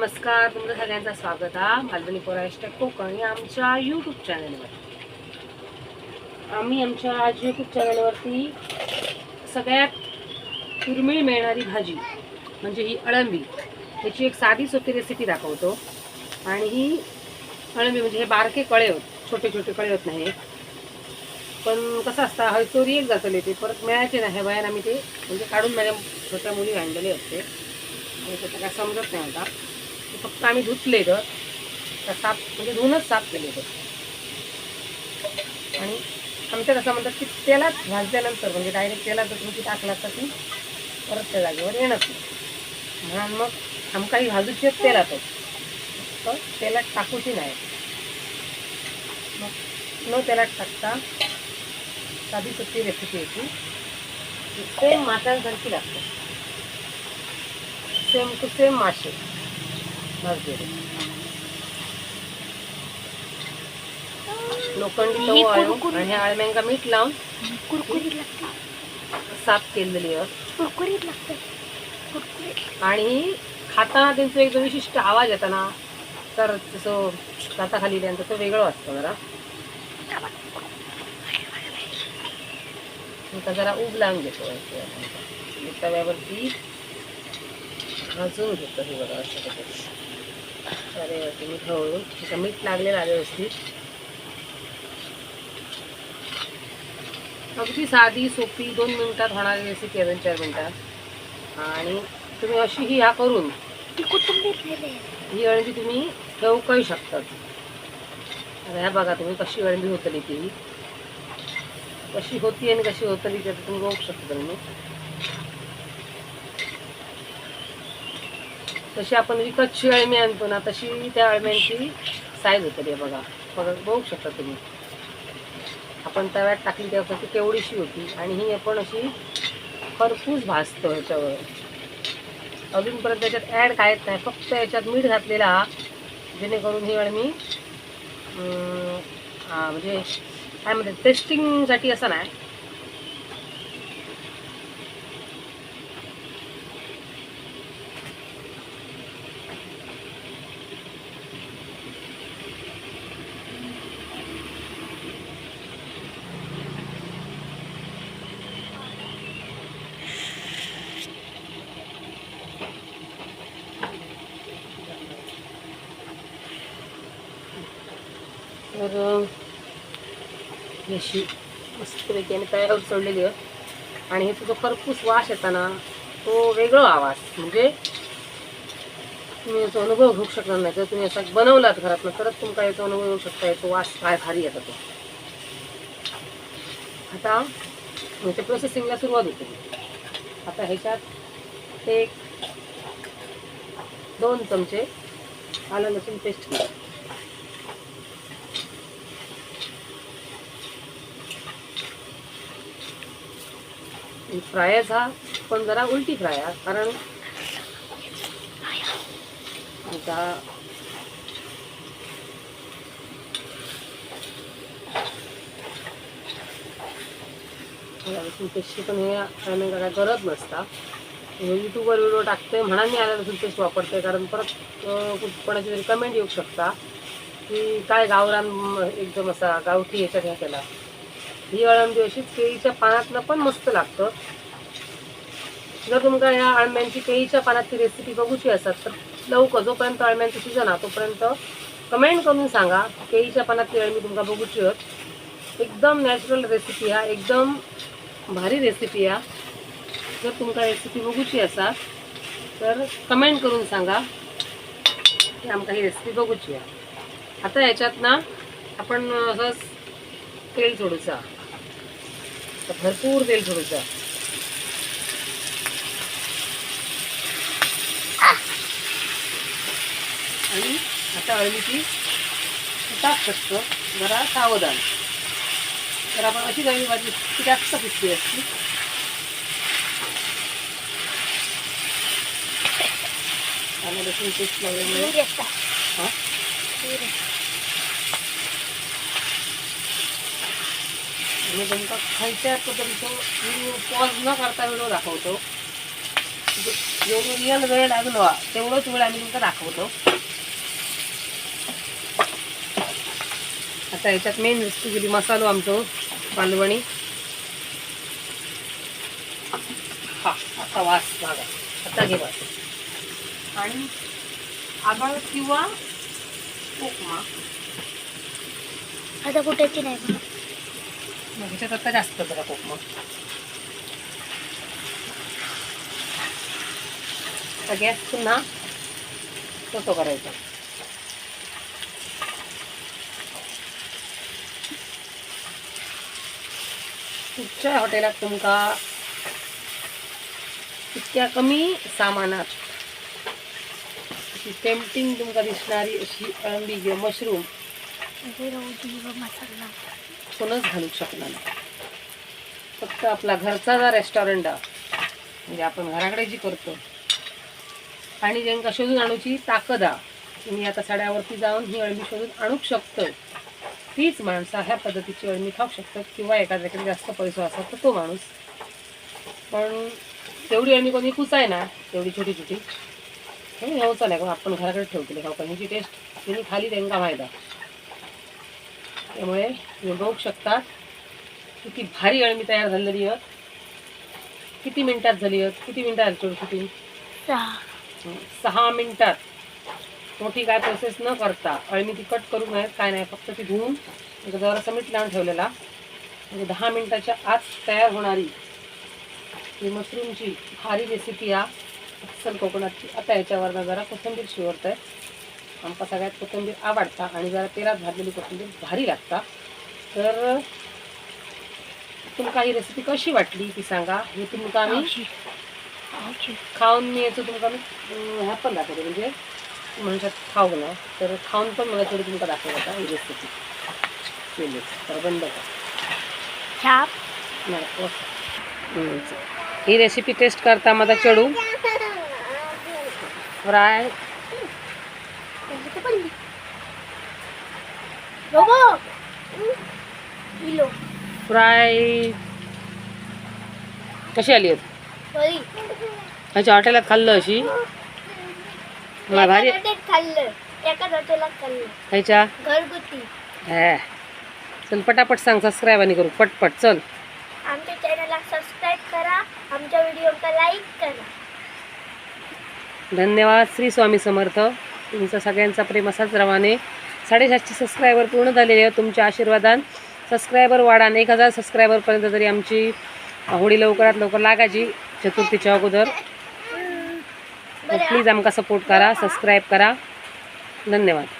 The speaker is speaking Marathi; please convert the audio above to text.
नमस्कार तुमचं सगळ्यांचं स्वागत हा. मालवणी पोरा कोकण या आमच्या यूट्यूब चॅनलवर आम्ही आमच्या आज यूट्यूब चॅनलवरती सगळ्यात दुर्मिळ मिळणारी भाजी म्हणजे ही अळंबी याची एक साधी सोपी रेसिपी दाखवतो. आणि ही अळंबी म्हणजे हे बारके कळे होत छोटे छोटे कळे होत नाही. पण कसं असतं हळचोरी एक जातले ते परत मिळायचे नाही. वयान आम्ही ते म्हणजे काढून माझ्या छोट्या मुली आणलेले असते. आणि त्याचं काय समजत नाही आता. ते फक्त आम्ही धुतले तर साफ म्हणजे धुवूनच साफ केले तर आणि आमच्यात असं म्हणतात की तेलात भाजल्यानंतर म्हणजे डायरेक्ट तेलात जर तुम्ही टाकला तर ती परत त्या जागेवर येणार नाही. म्हणून मग आमकाही भाजूची तेलातच फक्त तेलात टाकूची नाही. मग न तेलात टाकता साधी सुट्टी रेसिपी येते सेम माशांसारखी लागते. सेम टू सेम मासे. लोखंडी तव आळू आणि आळम्यांका मीठ लावून कुरकुरीत लागते. साफ केलेली कुरकुरीत लागते. कुरकुरीत आणि खाताना त्यांचा एक जो विशिष्ट आवाज येतो ना तर तसं दाताखाली त्यांचा तो वेगळं वाटतो जरा. आता जरा उब लावून घेतो तव्यावरती भाजून घेतो हे बघा अशा पद्धतीने तव्यावरती मीठ हळून त्याचं मीठ लागलेलं व्यवस्थित. अगदी साधी सोपी दोन मिनिटात होणारी रेसिपी आहे दोन चार मिनिटात. आणि तुम्ही अशी ही ह्या करून ही अळंबी तुम्ही ठेवू शकतात. आता ह्या बघा तुम्ही कशी अळंबी होतली ती. कशी होती आणि कशी होतली ते आता तुम्ही बघू शकता तुम्ही. तशी आपण विकतची अळमी आणतो ना तशी त्या अळम्यांची साईज होतली बघा. बघा बघू शकता तुम्ही. आपण तव्यात टाकली तेव्हा ती केवढीशी होती आणि ही आपण अशी खरपूस भाजतो ह्याच्यावर. अजूनपर्यंत त्याच्यात ॲड काय नाही फक्त याच्यात मीठ घातलेला हा जेणेकरून ही अळमी म्हणजे काय म्हणते टेस्टिंगसाठी असं नाही. तर अशी मस्तपैकी आणि तयार सोडलेली आहे. आणि ह्याचा जो खरपूस वास येताना तो वेगळा आवाज. म्हणजे तुम्ही याचा अनुभव घेऊ शकणार नाही. जर तुम्ही असा बनवलात घरात तरच तुमका याचा अनुभव येऊ शकता. याचा वास काय भारी येतो तो. आता म्हणजे प्रोसेसिंगला सुरुवात होते. आता ह्याच्यात एक दोन चमचे आलं लसूण पेस्ट घ्या फ्रायच हा पण जरा उलटी फ्राय हा कारण आता लसूण पेस्टची पण हे टायमिंग काय गरज नसता. यूट्यूबवर व्हिडिओ टाकते म्हणा मी आलं लसूण पेस्ट वापरते कारण परत कोणाची तरी कमेंट येऊ शकता की काय गावरान एकदम असा गावठी याच्यात ह्या केला. ही अळंबी अशीच केळीच्या पानातनं पण मस्त लागतं. जर तुमका ह्या अळम्यांची केळीच्या पानातली रेसिपी बघूची असत तर लवकर जोपर्यंत अळम्यांचं सीझन हा तोपर्यंत कमेंट करून सांगा. केळीच्या पानातली अळमी तुमका बघूची होत. एकदम नॅचरल रेसिपी हा एकदम भारी रेसिपी हा जर तुमका रेसिपी बघूची असा तर कमेंट करून सांगा. की आमका ही रेसिपी बघूची आहे. आता याच्यात ना आपण असंच तेल सोडूचा. तर भरपूर तेल सोडूचा आणि आता अळमीची टाक शकतो जरा सावधान. तर आपण अशी अळमी भाजी ती जास्त पिसली असती? आणि लसूण पेस्ट असता हा? मी तुमका खायच्या पद्धतीचं व्हिडिओ पॉज न करता व्हिडिओ दाखवतो. जेवढं रिअल वेळ लागलो तेवढंच वेळ आम्ही तुमका दाखवतो. आता याच्यात मेन वस्तू गेली मसालो आमचो मालवणी हा आता वास मागा आता घे वास आणि आगळ किंवा उपमा. आता कुठेची नाही मला मग ह्याच्यात आता जास्त करा उपमा आता गॅस पुन्हा तसं करायचा कुठच्या हॉटेलात तुमका इतक्या कमी सामानात अशी टेम्पटिंग तुमका दिसणारी अशी अळंबी किंवा मशरूम हे राहू दे व मसाला कोणच घालू शकणार नाही. फक्त आपला घरचा जा रेस्टॉरंट म्हणजे आपण घराकडे जी करतो आणि ज्यांका शोधून आणूची ताकद आ तुम्ही आता सड्यावरती जाऊन ही अळमी शोधून आणूक शकतो. तीच माणसं ह्या पद्धतीची अळमी खाऊ शकतात किंवा एखाद्याकडे जास्त पैसा असा तर तो माणूस. पण तेवढी अळमी कोणी कुचाय ना तेवढी छोटी छोटी. हे नव्हतं नाही आपण घराकडे ठेवतो. खाऊ ह्याची टेस्ट तिने खाली त्यांना माहिती त्यामुळे तुम्ही बघू शकता किती भारी अळमी तयार झालेली आहे किती मिनिटात झाली आहे किती मिनिटात छोटी शूटिंग सहा. मिनिटात. मोठी काय प्रोसेस न करता अळमी ती कट करू नये काय नाही फक्त ती धुवून जरासा मीठ लावून ठेवलेला. म्हणजे दहा मिनिटाच्या आत तयार होणारी ही मशरूमची भारी रेसिपी हा अस्सल कोकणातची आता याच्यावर जरा कोथिंबीर शिवरत आहे आमका सगळ्यात कोथिंबीर आवडता आणि जरा तेलात भाजलेली कोथिंबीर भारी लागता. तर तुमका ही रेसिपी कशी वाटली ती सांगा. हे तुमका आम्ही खाऊन मी याचं तुमका मी ह्या पण दाखवते म्हणजे म्हणशात खाऊ ना तर खाऊन पण मला थोडी तुमका दाखवत ही रेसिपी केली. तर बंद. हम्म. ही रेसिपी टेस्ट करता माझा चढू. फ्राय रोबो किलो फ्राय कशी आली ह्याच्या हॉटेलात खाल्लं अशी? मला भारी. हा. चल पटापट सांग सबस्क्राईब आणि करू. पटपट चल. आमच्या चॅनलला सबस्क्राईब करा. आमच्या व्हिडिओला लाईक करा. धन्यवाद श्री स्वामी समर्थ. तुमचा सगळ्यांचा प्रेम असाच रवाने. साडेसातशे सबस्क्रायबर पूर्ण झालेले आहेत तुमच्या आशीर्वादान. सबस्क्रायबर वाढान एक हजार सबस्क्रायबरपर्यंत तरी आमची होळी लवकरात लवकर लागायची चतुर्थीच्या अगोदर प्लीज आमका सपोर्ट करा सबस्क्राईब करा. धन्यवाद.